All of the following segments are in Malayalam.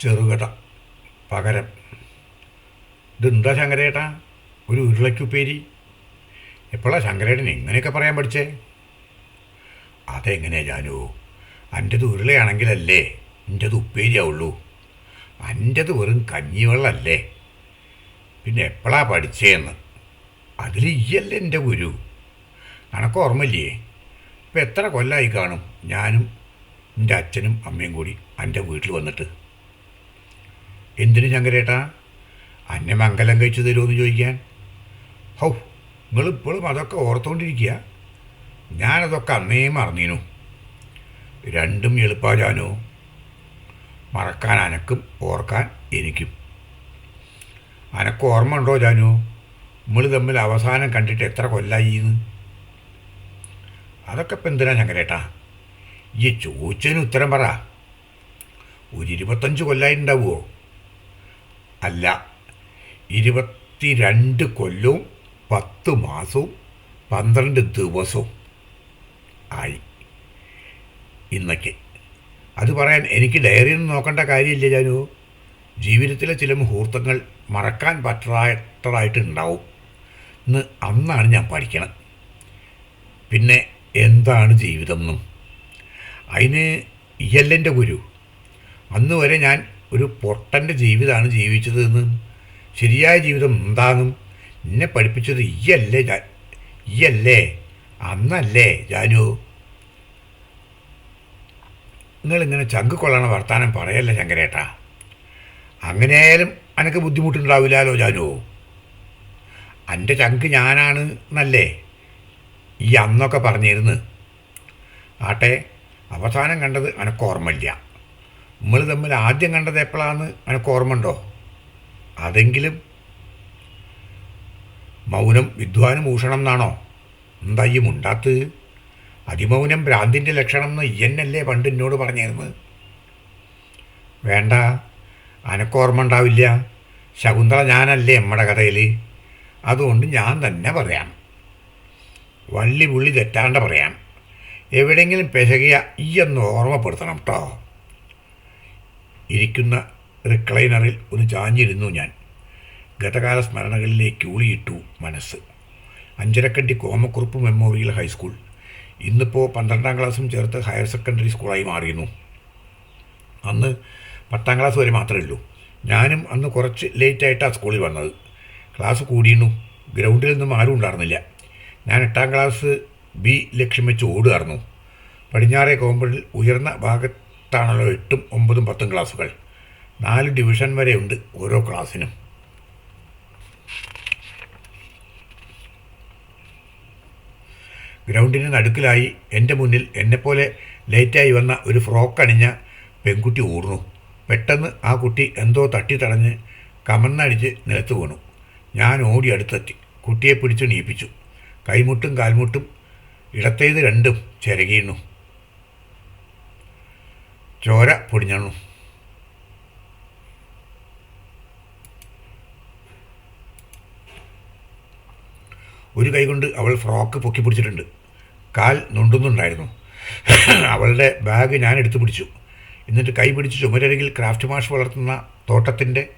ചെറുകഥ പകരം. ഇതെന്താ ശങ്കരേട്ടാ? ഒരു ഉരുളയ്ക്കുപ്പേരി? എപ്പോഴാ ശങ്കരേട്ടൻ ഇങ്ങനെയൊക്കെ പറയാൻ പഠിച്ചേ? അതെങ്ങനെയാ ജാനു? അന്റെത് ഉരുളയാണെങ്കിലല്ലേ എന്റെത് ഉപ്പേരിയാവുള്ളൂ. അന്റെത് വെറും കഞ്ഞിവെള്ളമല്ലേ പിന്നെ എപ്പോഴാ പഠിച്ചേന്ന്? അതിൽ ഈയല്ലേ എന്റെ ഗുരു. നിനക്ക് ഓർമ്മയില്ലേ? ഇപ്പം എത്ര കൊല്ലമായി കാണും ഞാനും എന്റെ അച്ഛനും അമ്മയും കൂടി എന്റെ വീട്ടിൽ വന്നിട്ട്. എന്തിനു ശങ്കരേട്ടാ? അന്നെ മംഗലം കഴിച്ചു തരുമെന്ന് ചോദിക്കാൻ. ഹൗ നിങ്ങളിപ്പോഴും അതൊക്കെ ഓർത്തുകൊണ്ടിരിക്കുക ഞാനതൊക്കെ അന്നേ മറന്നീനു. രണ്ടും എളുപ്പാചാനോ മറക്കാൻ അനക്കും ഓർക്കാൻ എനിക്കും. അനക്ക് ഓർമ്മ ഉണ്ടോ ജാനു? നമ്മൾ തമ്മിൽ അവസാനം കണ്ടിട്ട് എത്ര കൊല്ലായിന്ന്? അതൊക്കെ ഇപ്പം എന്തിനാ ശങ്കരേട്ടാ? ഈ ചോദിച്ചതിന് ഉത്തരം പറ. ഒരു ഇരുപത്തഞ്ച് കൊല്ലായിട്ടുണ്ടാവുമോ അല്ല ഇരുപത്തിരണ്ട് കൊല്ലവും പത്ത് മാസവും പന്ത്രണ്ട് ദിവസവും ആയി. ഇന്നൊക്കെ. അത് പറയാൻ എനിക്ക് ഡയറിയൊന്നും നോക്കേണ്ട കാര്യമില്ല ഞാനു ജീവിതത്തിലെ ചില മുഹൂർത്തങ്ങൾ മറക്കാൻ പറ്റാത്തതായിട്ടുണ്ടാവും. എന്ന് അന്നാണ് ഞാൻ പഠിക്കണം പിന്നെ എന്താണ് ജീവിതം എന്നും. അതിന് ഇയല്ലെന്റെ ഗുരു. അന്ന് വരെ ഞാൻ ഒരു പൊട്ടന്റെ ജീവിതമാണ് ജീവിച്ചത് എന്ന്. ശരിയായ ജീവിതം എന്താണെന്നും എന്നെ പഠിപ്പിച്ചത് ഈയല്ലേ ഈയല്ലേ? അന്നല്ലേ ജാനു. നിങ്ങളിങ്ങനെ ചങ്ക് കൊള്ളണ വർത്താനം പറയല്ല ശങ്കരേട്ടാ? അങ്ങനെയായാലും അനക്ക് ബുദ്ധിമുട്ടുണ്ടാവില്ലല്ലോ ജാനു? എന്റെ ചങ്ക് ഞാനാണ് എന്നല്ലേ ഈ അന്നൊക്കെ പറഞ്ഞിരുന്ന്. ആട്ടെ അവസാനം കണ്ടത് അനക്ക് ഓർമ്മയില്ല. നമ്മൾ തമ്മിൽ ആദ്യം കണ്ടത് എപ്പോഴാന്ന് അനക്ക് ഓർമ്മ ഉണ്ടോ അതെങ്കിലും മൗനം വിദ്വാനും മൂഷണം എന്നാണോ? എന്താ ഈ മുണ്ടാത്ത്? അതിമൗനം ഭ്രാന്തിന്റെ ലക്ഷണം എന്ന് എന്നല്ലേ പണ്ട് എന്നോട് പറഞ്ഞിരുന്നത്? വേണ്ട അനക്കോർമ്മ ഉണ്ടാവില്ല. ശകുന്തള ഞാനല്ലേ നമ്മുടെ കഥയിൽ അതുകൊണ്ട് ഞാൻ തന്നെ പറയാം. വള്ളി പുള്ളി തെറ്റാണ്ട് പറയാം. എവിടെയെങ്കിലും പെശകിയ ഈ ഒന്ന് ഓർമ്മപ്പെടുത്തണം കേട്ടോ ഇരിക്കുന്ന റിക്ലൈനറിൽ ഒന്ന് ചാഞ്ഞിരുന്നു ഞാൻ. ഗതകാല സ്മരണകളിലേക്ക് ഊളിയിട്ടു മനസ്സ്. Anjarakandy Komakurup memorial high school. ഇന്നിപ്പോൾ പന്ത്രണ്ടാം ക്ലാസ്സും ചേർത്ത് ഹയർ സെക്കൻഡറി സ്കൂളായി മാറിയിരുന്നു. അന്ന് പത്താം ക്ലാസ് വരെ മാത്രമേ ഉള്ളൂ. ഞാനും അന്ന് കുറച്ച് ലേറ്റായിട്ടാണ് സ്കൂളിൽ വന്നത്. ക്ലാസ് കൂടിയിരുന്നു ഗ്രൗണ്ടിൽ നിന്നും ആരും ഉണ്ടായിരുന്നില്ല. ഞാൻ എട്ടാം ക്ലാസ് ബി ലക്ഷ്യം വെച്ച് ഓടുകയായിരുന്നു. പടിഞ്ഞാറേ കോമ്പിൽ ഉയർന്ന ഭാഗത്താണല്ലോ എട്ടും ഒമ്പതും പത്തും ക്ലാസ്സുകൾ. നാല് ഡിവിഷൻ വരെ ഉണ്ട് ഓരോ ക്ലാസ്സിനും. ഗ്രൗണ്ടിന് നടുക്കിലായി എന്റെ മുന്നിൽ എന്നെപ്പോലെ ലേറ്റായി വന്ന ഒരു ഫ്രോക്ക് അണിഞ്ഞ പെൺകുട്ടി ഊർന്നു. പെട്ടെന്ന് ആ കുട്ടി എന്തോ തട്ടി തടഞ്ഞ് കമന്നടിച്ച് നിലത്ത് വീണു. ഞാൻ ഓടി അടുത്തെത്തി. കുട്ടിയെ പിടിച്ച് നീപ്പിച്ചു. കൈമുട്ടും കാൽമുട്ടും ഇടത്തേത് രണ്ടും ചിരകിയുന്നു ചോര പൊടിഞ്ഞണു? ഒരു കൈകൊണ്ട് അവൾ ഫ്രോക്ക് പൊക്കി പിടിച്ചിട്ടുണ്ട്. കാൽ നൊണ്ടുന്നുണ്ടായിരുന്നു. അവളുടെ ബാഗ് ഞാൻ എടുത്തു പിടിച്ചു. എന്നിട്ട് കൈ പിടിച്ച് ചുമരരികിൽ ക്രാഫ്റ്റ് മാഷ് വളർത്തുന്ന തോട്ടത്തിന്റെ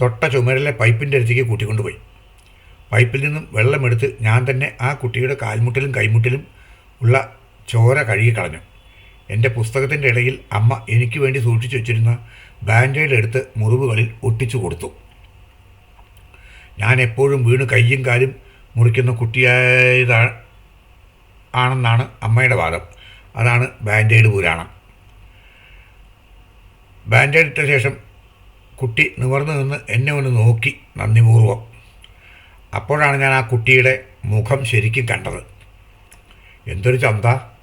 തൊട്ട ചുമരിലെ പൈപ്പിന്റെ അടുത്തേക്ക് കൂട്ടിക്കൊണ്ടുപോയി. പൈപ്പിൽ നിന്നും വെള്ളമെടുത്ത് ഞാൻ തന്നെ ആ കുട്ടിയുടെ കാൽമുട്ടിലും കൈമുട്ടിലും ഉള്ള ചോര കഴുകിക്കളഞ്ഞു എന്റെ പുസ്തകത്തിന്റെ ഇടയിൽ അമ്മ എനിക്ക് വേണ്ടി സൂക്ഷിച്ചു വെച്ചിരുന്ന ബാൻഡേഡ് എടുത്ത് മുറിവുകളിൽ ഒട്ടിച്ചു കൊടുത്തു. ഞാൻ എപ്പോഴും വീണ് കയ്യും കാലും മുറിക്കുന്ന കുട്ടിയായതാ ആണെന്നാണ് അമ്മയുടെ വാദം. അതാണ് ബാൻഡേഡ് പുരാണം. ബാൻഡേഡ് ഇട്ട ശേഷം കുട്ടി നിവർന്നു നിന്ന് എന്നെ ഒന്ന് നോക്കി നന്ദിപൂർവം അപ്പോഴാണ് ഞാൻ ആ കുട്ടിയുടെ മുഖം ശരിക്കും കണ്ടത്. എന്തൊരു ചന്ത.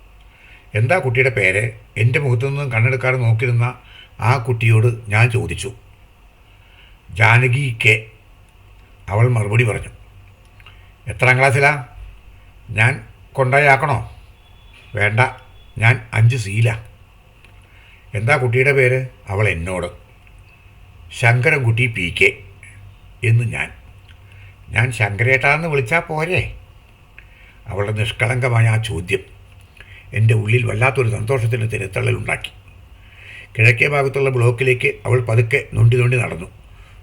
എന്താ കുട്ടിയുടെ പേര്? എന്റെ മുഖത്തു നിന്നും കണ്ണെടുക്കാതെ നോക്കിയിരുന്ന ആ കുട്ടിയോട് ഞാൻ ചോദിച്ചു. ജാനകി കെ. അവൾ മറുപടി പറഞ്ഞു. എത്രാം ക്ലാസ്സിലാ? ഞാൻ കൊണ്ടായാക്കണോ? വേണ്ട ഞാൻ അഞ്ച് സീല. എന്താ കുട്ടിയുടെ പേര്? അവൾ എന്നോട്. ശങ്കരൻകുട്ടി പി കെ എന്ന് ഞാൻ. ഞാൻ ശങ്കരേട്ടാന്ന് വിളിച്ചാൽ പോരെ? അവളുടെ നിഷ്കളങ്കമായ ആ ചോദ്യം. എന്റെ ഉള്ളിൽ വല്ലാത്തൊരു സന്തോഷത്തിന്റെ തിരുത്തള്ളലുണ്ടാക്കി കിഴക്കേ ഭാഗത്തുള്ള ബ്ലോക്കിലേക്ക് അവൾ പതുക്കെ നൊണ്ടി നൊണ്ടി നടന്നു.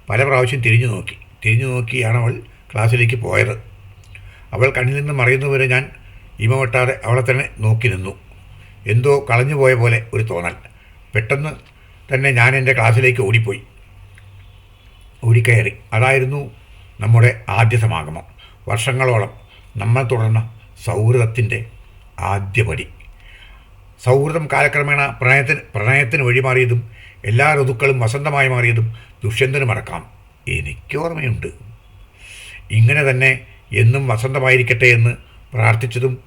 പല പ്രാവശ്യം തിരിഞ്ഞു നോക്കി. തിരിഞ്ഞു നോക്കിയാണ് അവൾ ക്ലാസ്സിലേക്ക് പോയത്. അവൾ കണ്ണിൽ നിന്ന് മറയുന്നവരെ ഞാൻ ഇമവെട്ടാതെ അവളെ തന്നെ നോക്കി നിന്നു. എന്തോ കളഞ്ഞു പോയ പോലെ ഒരു തോന്നൽ. പെട്ടെന്ന് തന്നെ ഞാൻ എന്റെ ക്ലാസ്സിലേക്ക് ഓടിപ്പോയി. ഓടിക്കയറി. അതായിരുന്നു നമ്മുടെ ആദ്യ സമാഗമം. വർഷങ്ങളോളം നമ്മൾ തുടർന്ന സൗഹൃദത്തിന്റെ ആദ്യപടി. സൗഹൃദം കാലക്രമേണ പ്രണയത്തിന് പ്രണയത്തിന് വഴിമാറിയതും എല്ലാ ഋതുക്കളും വസന്തമായി മാറിയതും ദുഷ്യന്തന് മറക്കാം. എനിക്കോർമ്മയുണ്ട് ഇങ്ങനെ തന്നെ എന്നും വസന്തമായിരിക്കട്ടെ എന്ന് പ്രാർത്ഥിച്ചതും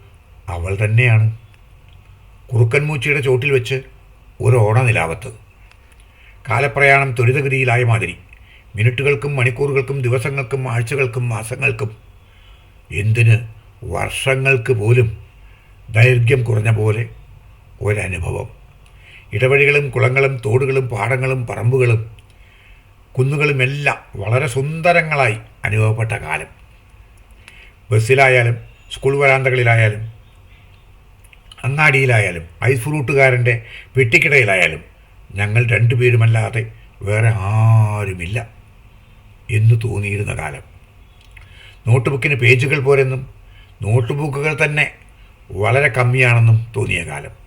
അവൾ തന്നെയാണ്. കുറുക്കൻമൂച്ചിയുടെ ചോട്ടിൽ വെച്ച് ഒരു ഓണനിലാവത്ത് കാലപ്രയാണം ത്വരിതഗതിയിലായ മാതിരി. മിനിറ്റുകൾക്കും മണിക്കൂറുകൾക്കും ദിവസങ്ങൾക്കും ആഴ്ചകൾക്കും മാസങ്ങൾക്കും. എന്തിന് വർഷങ്ങൾക്ക് പോലും ദൈർഘ്യം കുറഞ്ഞ പോലെ ഒരനുഭവം. ഇടവഴികളും കുളങ്ങളും തോടുകളും പാടങ്ങളും പറമ്പുകളും കുന്നുകളുമെല്ലാം വളരെ സുന്ദരങ്ങളായി അനുഭവപ്പെട്ട കാലം. ബസ്സിലായാലും സ്കൂൾ വരാന്തകളിലായാലും അങ്ങാടിയിലായാലും ഐസ് ഫ്രൂട്ടുകാരന്റെ പെട്ടിക്കിടയിലായാലും ഞങ്ങൾ രണ്ടുപേരുമല്ലാതെ വേറെ ആരുമില്ല എന്ന് തോന്നിയിരുന്ന കാലം. നോട്ട് ബുക്കിന് പേജുകൾ പോരെന്നും നോട്ട് ബുക്കുകൾ തന്നെ വളരെ കമ്മിയാണെന്നും തോന്നിയ കാലം.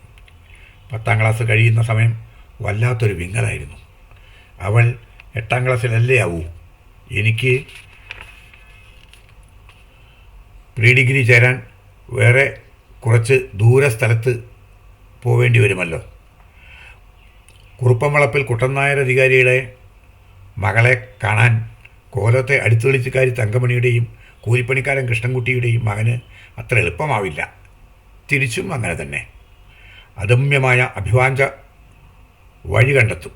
പത്താം ക്ലാസ് കഴിയുന്ന സമയം വല്ലാത്തൊരു വിങ്ങലായിരുന്നു. അവൾ എട്ടാം ക്ലാസ്സിലല്ലേ ആവൂ? എനിക്ക് പ്രീ ഡിഗ്രി ചേരാൻ വേറെ കുറച്ച് ദൂര സ്ഥലത്ത് പോവേണ്ടി വരുമല്ലോ. കുറുപ്പംവളപ്പിൽ കുട്ടനായർ അധികാരിയുടെ മകളെ കാണാൻ കോലത്തെ അടുത്തുവിളിച്ചുകാരി തങ്കമണിയുടെയും കൂലിപ്പണിക്കാരൻ കൃഷ്ണൻകുട്ടിയുടെയും മകന് അത്ര എളുപ്പമാവില്ല. തിരിച്ചും അങ്ങനെ തന്നെ. അദമ്യമായ അഭിവാഞ്ച വഴി കണ്ടെത്തും.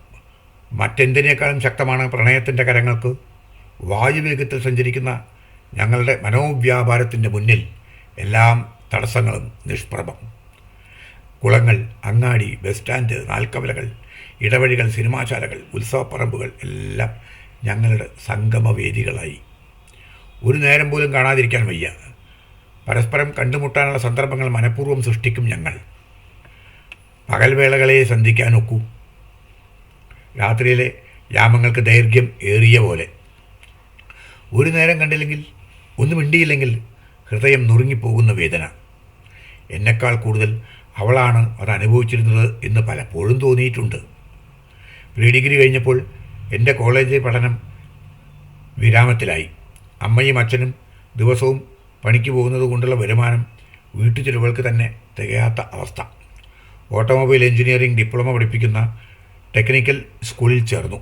മറ്റെന്തിനേക്കാളും ശക്തമാണ് പ്രണയത്തിന്റെ കരങ്ങൾക്ക് വായുവേഗത്തിൽ സഞ്ചരിക്കുന്ന ഞങ്ങളുടെ മനോവ്യാപാരത്തിന്റെ മുന്നിൽ എല്ലാം തടസ്സങ്ങളും നിഷ്പ്രഭം. കുളങ്ങൾ അങ്ങാടി ബസ് സ്റ്റാൻഡ് നാൽക്കവലകൾ ഇടവഴികൾ സിനിമാശാലകൾ ഉത്സവപ്പറമ്പുകൾ എല്ലാം ഞങ്ങളുടെ സംഗമവേദികളായി. ഒരു നേരം പോലും കാണാതിരിക്കാൻ വയ്യ. പരസ്പരം കണ്ടുമുട്ടാനുള്ള സന്ദർഭങ്ങൾ മനഃപൂർവം സൃഷ്ടിക്കും ഞങ്ങൾ. പകൽവേളകളെ സന്ധിക്കാൻ ഒക്കൂ രാത്രിയിലെ യാമങ്ങൾക്ക് ദൈർഘ്യം ഏറിയ പോലെ. ഒരു നേരം കണ്ടില്ലെങ്കിൽ ഒന്നും മിണ്ടിയില്ലെങ്കിൽ ഹൃദയം നുറുങ്ങിപ്പോകുന്ന വേദന. എന്നെക്കാൾ കൂടുതൽ അവളാണ് അത് അനുഭവിച്ചിരുന്നത് എന്ന് പലപ്പോഴും തോന്നിയിട്ടുണ്ട്. പ്രീ ഡിഗ്രി കഴിഞ്ഞപ്പോൾ എന്റെ കോളേജ് പഠനം വിരാമത്തിലായി. അമ്മയും അച്ഛനും ദിവസവും പണിക്ക് പോകുന്നത് കൊണ്ടുള്ള വരുമാനം വീട്ടു ചെലവുകൾക്ക് തന്നെ തികയാത്ത അവസ്ഥ. ഓട്ടോമൊബൈൽ എഞ്ചിനീയറിംഗ് ഡിപ്ലോമ പഠിപ്പിക്കുന്ന ടെക്നിക്കൽ സ്കൂളിൽ ചേർന്നു.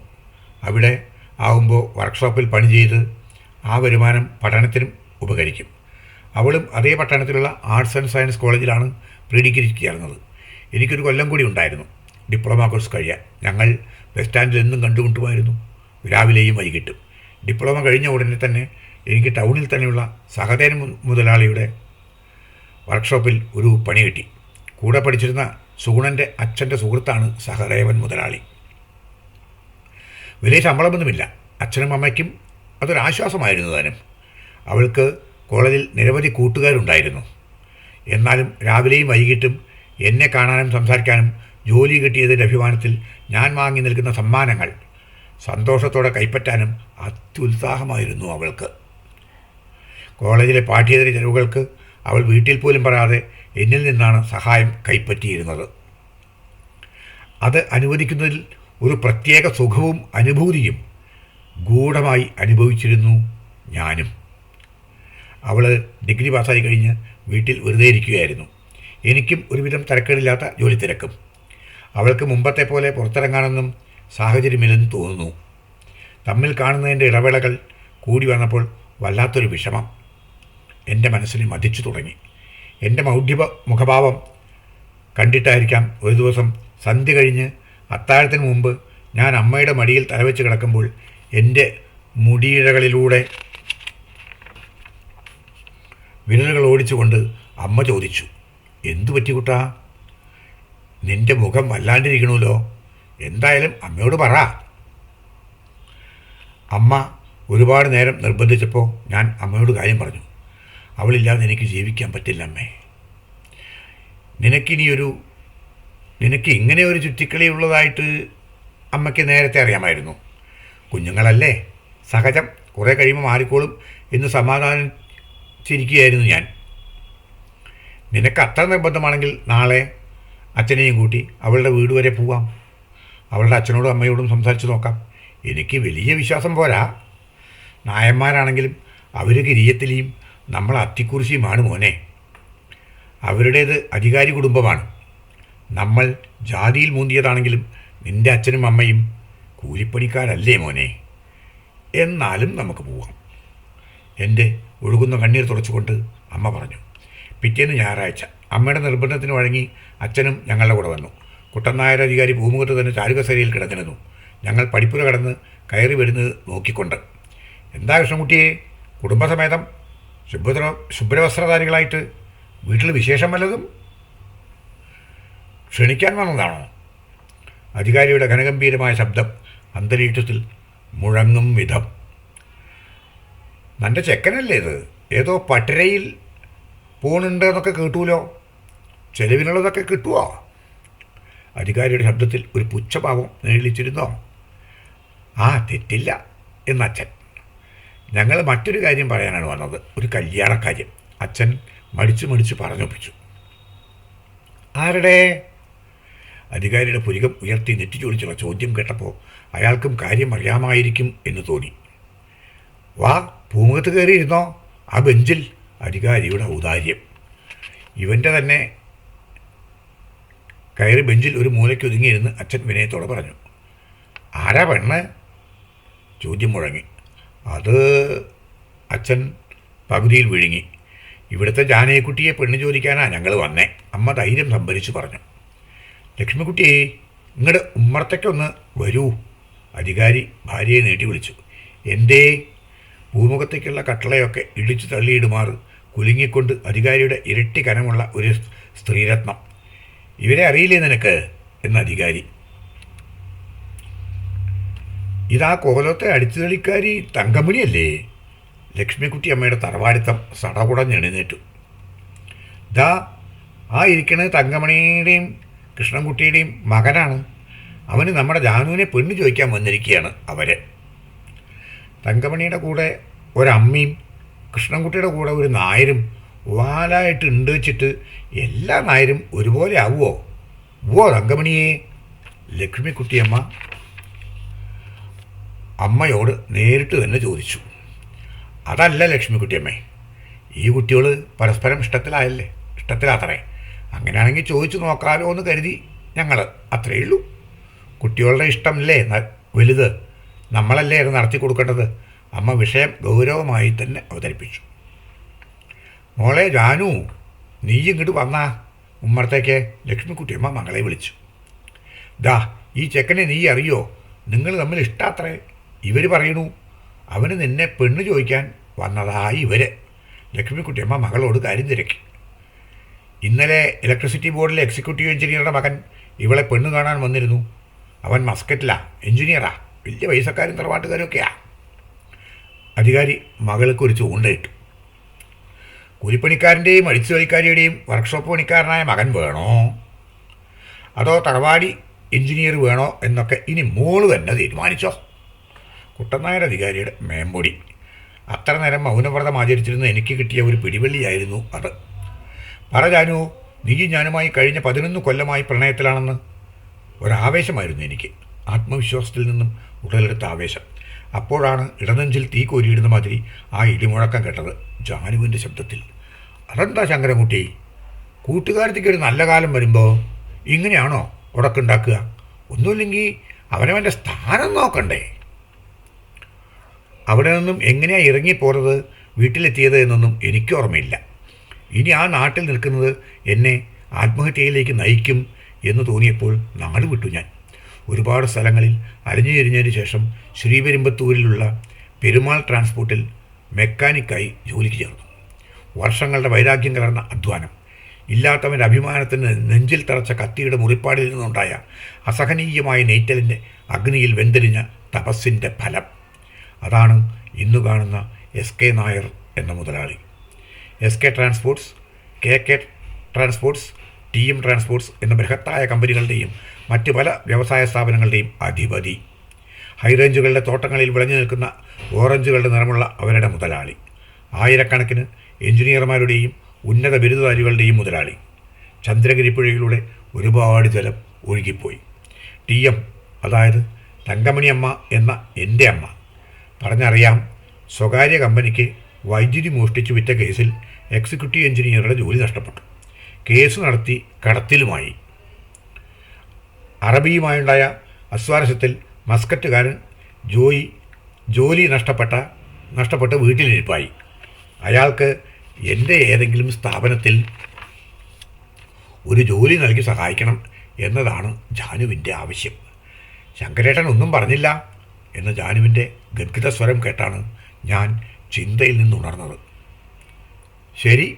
അവിടെ ആവുമ്പോൾ വർക്ക്ഷോപ്പിൽ പണി ചെയ്ത് ആ വരുമാനം പഠനത്തിനും ഉപകരിക്കും. അവളും അതേ പട്ടണത്തിലുള്ള ആർട്സ് ആൻഡ് സയൻസ് കോളേജിലാണ് പ്രീ ഡിഗ്രി ചേർന്നത് എനിക്കൊരു കൊല്ലം കൂടി ഉണ്ടായിരുന്നു ഡിപ്ലോമ കോഴ്സ് കഴിയാൻ. ഞങ്ങൾ ബസ് സ്റ്റാൻഡിൽ എന്നും കണ്ടുകൊണ്ടുമായിരുന്നു രാവിലെയും വൈകിട്ടും. ഡിപ്ലോമ കഴിഞ്ഞ ഉടനെ തന്നെ എനിക്ക് ടൗണിൽ തന്നെയുള്ള സഹദേൻ മുതലാളിയുടെ വർക്ക്ഷോപ്പിൽ ഒരു പണി കിട്ടി കൂടെ പഠിച്ചിരുന്ന സുഗുണന്റെ അച്ഛന്റെ സുഹൃത്താണ് സഹദേവൻ മുതലാളി. വലിയ ശമ്പളമൊന്നുമില്ല. അച്ഛനും അമ്മയ്ക്കും അതൊരാശ്വാസമായിരുന്നു താനും. അവൾക്ക് കോളേജിൽ നിരവധി കൂട്ടുകാരുണ്ടായിരുന്നു. എന്നാലും രാവിലെയും വൈകിട്ടും എന്നെ കാണാനും സംസാരിക്കാനും ജോലി കിട്ടിയതിന്റെ അഭിമാനത്തിൽ ഞാൻ വാങ്ങി നിൽക്കുന്ന സമ്മാനങ്ങൾ സന്തോഷത്തോടെ കൈപ്പറ്റാനും അത്യുത്സാഹമായിരുന്നു അവൾക്ക്. കോളേജിലെ പാഠ്യേതര ചെലവുകൾക്ക് അവൾ വീട്ടിൽ പോലും പറയാതെ എന്നിൽ നിന്നാണ് സഹായം കൈപ്പറ്റിയിരുന്നത്. അത് അനുവദിക്കുന്നതിൽ ഒരു പ്രത്യേക സുഖവും അനുഭൂതിയും ഗൂഢമായി അനുഭവിച്ചിരുന്നു ഞാനും. അവൾ ഡിഗ്രി പാസ്സായി കഴിഞ്ഞ് വീട്ടിൽ വെറുതെ ഇരിക്കുകയായിരുന്നു. എനിക്കും ഒരുവിധം തിരക്കേടില്ലാത്ത ജോലി തിരക്കും. അവൾക്ക് മുമ്പത്തെ പോലെ പുറത്തിറങ്ങാനൊന്നും സാഹചര്യമില്ലെന്ന് തോന്നുന്നു. തമ്മിൽ കാണുന്നതിന്റെ ഇടവേളകൾ കൂടി വന്നപ്പോൾ വല്ലാത്തൊരു വിഷമം. എന്റെ മനസ്സിനെ മതിച്ചു തുടങ്ങി. എന്റെ മൗഢ്യപ മുഖഭാവം കണ്ടിട്ടായിരിക്കാം ഒരു ദിവസം സന്ധ്യ കഴിഞ്ഞ് അത്താഴത്തിന് മുമ്പ് ഞാൻ അമ്മയുടെ മടിയിൽ തലവെച്ച് കിടക്കുമ്പോൾ എന്റെ മുടിയിഴകളിലൂടെ വിരലുകൾ ഓടിച്ചുകൊണ്ട് അമ്മ ചോദിച്ചു എന്തു പറ്റി കുട്ടാ? നിന്റെ മുഖം വല്ലാണ്ടിരിക്കണമല്ലോ എന്തായാലും അമ്മയോട് പറ. അമ്മ ഒരുപാട് നേരം നിർബന്ധിച്ചപ്പോൾ ഞാൻ അമ്മയോട് കാര്യം പറഞ്ഞു. അവളില്ലാതെ എനിക്ക് ജീവിക്കാൻ പറ്റില്ല അമ്മേ. നിനക്കിനിയൊരു നിനക്ക് ഇങ്ങനെ ഒരു ചുറ്റിക്കളി ഉള്ളതായിട്ട് അമ്മയ്ക്ക് നേരത്തെ അറിയാമായിരുന്നു. കുഞ്ഞുങ്ങളല്ലേ? സഹജം കുറേ കഴിയുമ്പോൾ മാറിക്കോളും എന്ന് സമാധാനിച്ചിരിക്കുകയായിരുന്നു ഞാൻ. നിനക്ക് അത്ര നിർബന്ധമാണെങ്കിൽ നാളെ അച്ഛനെയും കൂട്ടി അവളുടെ വീട് വരെ പോവാം. അവളുടെ അച്ഛനോടും അമ്മയോടും സംസാരിച്ച് നോക്കാം. എനിക്ക് വലിയ വിശ്വാസം പോരാ. നായന്മാരാണെങ്കിലും അവർ കിരിയത്തിലെയും നമ്മൾ അത്തിക്കുറിശിയുമാണ് മോനെ. അവരുടേത് അധികാരി കുടുംബമാണ്. നമ്മൾ ജാതിയിൽ മൂന്നിയതാണെങ്കിലും നിന്റെ അച്ഛനും അമ്മയും കൂലിപ്പണിക്കാരല്ലേ മോനെ. എന്നാലും നമുക്ക് പോവാം. എന്റെ ഒഴുകുന്ന കണ്ണീർ തുടച്ചുകൊണ്ട് അമ്മ പറഞ്ഞു. പിറ്റേന്ന് ഞായറാഴ്ച അമ്മയുടെ നിർബന്ധത്തിന് വഴങ്ങി അച്ഛനും ഞങ്ങളുടെ കൂടെ വന്നു. കുട്ടനായർ അധികാരി ഭൂമുഖത്ത് തന്നെ ചാരുകസേരയിൽ കിടന്നിരുന്നു. ഞങ്ങൾ പഠിപ്പുര കടന്ന് കയറി വരുന്നത് നോക്കിക്കൊണ്ട്. എന്താ കൃഷ്ണൻകുട്ടിയെ? കുടുംബസമേതം ശുഭ്ര ശുഭ്രവസ്ത്രധാരികളായിട്ട് വീട്ടിൽ വിശേഷം വല്ലതും? ക്ഷണിക്കാൻ വന്നതാണോ? അധികാരിയുടെ ഘനഗംഭീരമായ ശബ്ദം അന്തരീക്ഷത്തിൽ മുഴങ്ങും വിധം. നല്ല ചെക്കനല്ലേ ഇത്? ഏതോ പട്ടരയിൽ പോണുണ്ട് എന്നൊക്കെ കേട്ടൂലോ? ചെലവിനുള്ളതൊക്കെ കിട്ടുമോ അധികാരിയുടെ ശബ്ദത്തിൽ ഒരു പുച്ഛഭാവം നീളിച്ചിരുന്നോ ആ തെറ്റില്ല എന്നച്ഛൻ. ഞങ്ങൾ മറ്റൊരു കാര്യം പറയാനാണ് വന്നത്. ഒരു കല്യാണക്കാര്യം. അച്ഛൻ മടിച്ചു മടിച്ചു പറഞ്ഞൊപ്പിച്ചു. ആരുടെ? അധികാരിയുടെ പുരികം ഉയർത്തി നെറ്റിച്ചോടിച്ചുള്ള ചോദ്യം കേട്ടപ്പോൾ അയാൾക്കും കാര്യം അറിയാമായിരിക്കും എന്ന് തോന്നി. വാ പൂമുഖത്ത് കയറിയിരുന്നോ? ആ ബെഞ്ചിൽ. അധികാരിയുടെ ഔദാര്യം. ഇവന്റെ തന്നെ കയറി ബെഞ്ചിൽ ഒരു മൂലയ്ക്ക് ഒതുങ്ങിയിരുന്ന് അച്ഛൻ വിനയത്തോടെ പറഞ്ഞു. ആരാ പെണ്ണ്? ചോദ്യം മുഴങ്ങി. അത് അച്ഛൻ പകുതിയിൽ വിഴുങ്ങി. ഇവിടുത്തെ ജാനകിക്കുട്ടിയെ പെണ്ണ് ചോദിക്കാനാണ് ഞങ്ങൾ വന്നേ. അമ്മ ധൈര്യം സംഭരിച്ചു പറഞ്ഞു. ലക്ഷ്മിക്കുട്ടിയെ നിങ്ങളുടെ ഉമ്മറത്തേക്കൊന്ന് വരൂ. അധികാരി ഭാര്യയെ നീട്ടി വിളിച്ചു. എന്തേ? ഭൂമുഖത്തേക്കുള്ള കട്ടളയൊക്കെ ഇടിച്ചു തള്ളിയിടുമാറ് കുലുങ്ങിക്കൊണ്ട് അധികാരിയുടെ ഇരട്ടി കനമുള്ള ഒരു സ്ത്രീരത്നം. ഇവരെ അറിയില്ലേ നിനക്ക്? എന്ന അധികാരി. ഇതാ കോലത്തെ അടിച്ചുതളിക്കാരി തങ്കമണിയല്ലേ? ലക്ഷ്മിക്കുട്ടി അമ്മയുടെ തറവാടിത്തം സടകുടഞ്ഞെഴുന്നേറ്റു ദാ ആ ഇരിക്കണത് തങ്കമണിയുടെയും കൃഷ്ണൻകുട്ടിയുടെയും മകനാണ്. അവന് നമ്മുടെ ജാനുവിനെ പെണ്ണ് ചോദിക്കാൻ വന്നിരിക്കുകയാണ് അവരെ. തങ്കമണിയുടെ കൂടെ ഒരമ്മയും കൃഷ്ണൻകുട്ടിയുടെ കൂടെ ഒരു നായരും വാലായിട്ട് ഉണ്ട് വെച്ചിട്ട് എല്ലാ നായരും ഒരുപോലെ ആവുമോ ഓ തങ്കമണിയെ. ലക്ഷ്മിക്കുട്ടിയമ്മ അമ്മയോട് നേരിട്ട് തന്നെ ചോദിച്ചു. അതല്ല ലക്ഷ്മിക്കുട്ടിയമ്മേ ഈ കുട്ടികൾ പരസ്പരം ഇഷ്ടത്തിലായല്ലേ? ഇഷ്ടത്തിലാത്രേ. അങ്ങനെയാണെങ്കിൽ ചോദിച്ചു നോക്കാലോ എന്ന് കരുതി ഞങ്ങൾ അത്രയേ ഉള്ളൂ. കുട്ടികളുടെ ഇഷ്ടമല്ലേ? വലുത്. നമ്മളല്ലേ അത് നടത്തി കൊടുക്കേണ്ടത്? അമ്മ വിഷയം ഗൗരവമായി തന്നെ അവതരിപ്പിച്ചു. മോളെ ജാനു നീ ഇങ്ങോട്ട് വന്നാ. ഉമ്മറത്തേക്ക് ലക്ഷ്മിക്കുട്ടിയമ്മ മകളെ വിളിച്ചു. ദാ ഈ ചെക്കനെ നീ അറിയോ? നിങ്ങൾ തമ്മിൽ ഇഷ്ടാത്രേ. ഇവർ പറയുന്നു അവന് നിന്നെ പെണ്ണ് ചോദിക്കാൻ വന്നതായി ഇവർ. ലക്ഷ്മിക്കുട്ടിയമ്മ മകളോട് കാര്യം തിരക്കി. ഇന്നലെ ഇലക്ട്രിസിറ്റി ബോർഡിലെ എക്സിക്യൂട്ടീവ് എഞ്ചിനീയറുടെ മകൻ ഇവളെ പെണ്ണ് കാണാൻ വന്നിരുന്നു. അവൻ മസ്കറ്റിലാ എഞ്ചിനീയറാ വലിയ പൈസക്കാരും തറവാട്ടുകാരും ഒക്കെയാ. അധികാരി മകൾക്ക് ഒരു ചൂണ്ടയിട്ടു. കൂലിപ്പണിക്കാരന്റെയും അടിച്ചുകളിക്കാരിയുടെയും വർക്ക്ഷോപ്പ് പണിക്കാരനായ മകൻ വേണോ? അതോ തറവാടി എഞ്ചിനീയർ വേണോ എന്നൊക്കെ ഇനി മോൾ തന്നെ തീരുമാനിച്ചോ? കുട്ടനായർ അധികാരിയുടെ മേമ്പൊടി. അത്ര നേരം മൗനവ്രതം ആചരിച്ചിരുന്ന എനിക്ക് കിട്ടിയ ഒരു പിടിവെള്ളിയായിരുന്നു അത്. പറ ജാനു നീ ഞാനുമായി കഴിഞ്ഞ പതിനൊന്ന് കൊല്ലമായി പ്രണയത്തിലാണെന്ന്. ഒരാവേശമായിരുന്നു എനിക്ക്. ആത്മവിശ്വാസത്തിൽ നിന്നും ഉടലെടുത്ത ആവേശം. അപ്പോഴാണ് ഇടനെഞ്ചിൽ തീ കോരിയിടുന്ന മാതിരി ആ ഇടിമുഴക്കം കേട്ടത് ജാനുവിന്റെ ശബ്ദത്തിൽ. അതെന്താ ശങ്കരൻകുട്ടി? കൂട്ടുകാരത്തേക്ക് ഒരു നല്ല കാലം വരുമ്പോൾ ഇങ്ങനെയാണോ ഉടക്കുണ്ടാക്കുക ഒന്നുമില്ലെങ്കിൽ അവനവന്റെ സ്ഥാനം നോക്കണ്ടേ? അവിടെ നിന്നും എങ്ങനെയാണ് ഇറങ്ങിപ്പോന്നത് വീട്ടിലെത്തിയത് എന്നൊന്നും എനിക്ക് ഓർമ്മയില്ല. ഇനി ആ നാട്ടിൽ നിൽക്കുന്നത് എന്നെ ആത്മഹത്യയിലേക്ക് നയിക്കും എന്ന് തോന്നിയപ്പോൾ നാട് വിട്ടു ഞാൻ. ഒരുപാട് സ്ഥലങ്ങളിൽ അലഞ്ഞു തിരിഞ്ഞതിന് ശേഷം ശ്രീപെരുമ്പത്തൂരിലുള്ള പെരുമാൾ ട്രാൻസ്പോർട്ടിൽ മെക്കാനിക്കായി ജോലിക്ക് ചേർന്നു. വർഷങ്ങളുടെ വൈരാഗ്യം കലർന്ന അധ്വാനം ഇല്ലാത്തവന്റെ അഭിമാനത്തിന് നെഞ്ചിൽ തറച്ച കത്തിയുടെ മുറിപ്പാടിൽ നിന്നുണ്ടായ അസഹനീയമായ നെയ്റ്റലിന്റെ അഗ്നിയിൽ വെന്തെരിഞ്ഞ തപസ്സിന്റെ ഫലം. അതാണ് ഇന്നു കാണുന്ന എസ് കെ നായർ എന്ന മുതലാളി. S K transports K K transports T M transports എന്ന ബൃഹത്തായ കമ്പനികളുടെയും മറ്റ് പല വ്യവസായ സ്ഥാപനങ്ങളുടെയും അധിപതി. ഹൈറേഞ്ചുകളുടെ തോട്ടങ്ങളിൽ വിളഞ്ഞു നിൽക്കുന്ന ഓറഞ്ചുകളുടെ നിറമുള്ള അവരുടെ മുതലാളി. ആയിരക്കണക്കിന് എഞ്ചിനീയർമാരുടെയും ഉന്നത ബിരുദധാരികളുടെയും മുതലാളി. ചന്ദ്രഗിരി പുഴയിലൂടെ ഒരുപാട് ജലം ഒഴുകിപ്പോയി. ടി എം അതായത് തങ്കമണി അമ്മ എന്ന എന്റെ അമ്മ. പറഞ്ഞറിയാം. സ്വകാര്യ കമ്പനിക്ക് വൈദ്യുതി മോഷ്ടിച്ചു വിറ്റ കേസിൽ എക്സിക്യൂട്ടീവ് എഞ്ചിനീയറുടെ ജോലി നഷ്ടപ്പെട്ടു. കേസ് നടത്തി കടത്തിലുമായി. അറബിയുമായുണ്ടായ അസ്വാരസ്യത്തിൽ മസ്കറ്റുകാരൻ ജോയി ജോലി നഷ്ടപ്പെട്ട നഷ്ടപ്പെട്ട് വീട്ടിലിരിപ്പായി. അയാൾക്ക് എന്റെ ഏതെങ്കിലും സ്ഥാപനത്തിൽ ഒരു ജോലി നൽകി സഹായിക്കണം എന്നതാണ് ജാനുവിന്റെ ആവശ്യം. ശങ്കരേട്ടൻ ഒന്നും പറഞ്ഞില്ല. എന്ന ജാനുവിന്റെ ഗദ്ഗത സ്വരം കേട്ടാണ് ഞാൻ ചിന്തയിൽ നിന്ന് ഉണർന്നത്. ശരി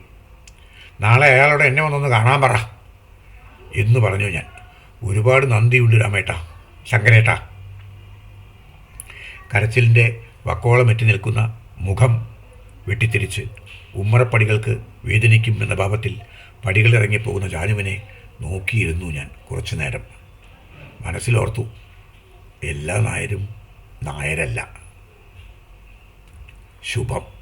നാളെ അയാളോട് എന്നെ വന്നൊന്ന് കാണാൻ പറ എന്ന് പറഞ്ഞു ഞാൻ. ഒരുപാട് നന്ദിയുണ്ട് രാമേട്ട ശങ്കരേട്ട. കരച്ചിലിന്റെ വക്കോളം എത്തി നിൽക്കുന്ന മുഖം വെട്ടിത്തിരിച്ച് ഉമ്മറപ്പടികൾക്ക് വേദനിക്കും എന്ന ഭാവത്തിൽ പടികളിറങ്ങിപ്പോകുന്ന ജാനുവിനെ നോക്കിയിരുന്നു ഞാൻ കുറച്ചു നേരം. മനസ്സിലോർത്തു എല്ലാ നായരും നായരല്ല. ശുഭം.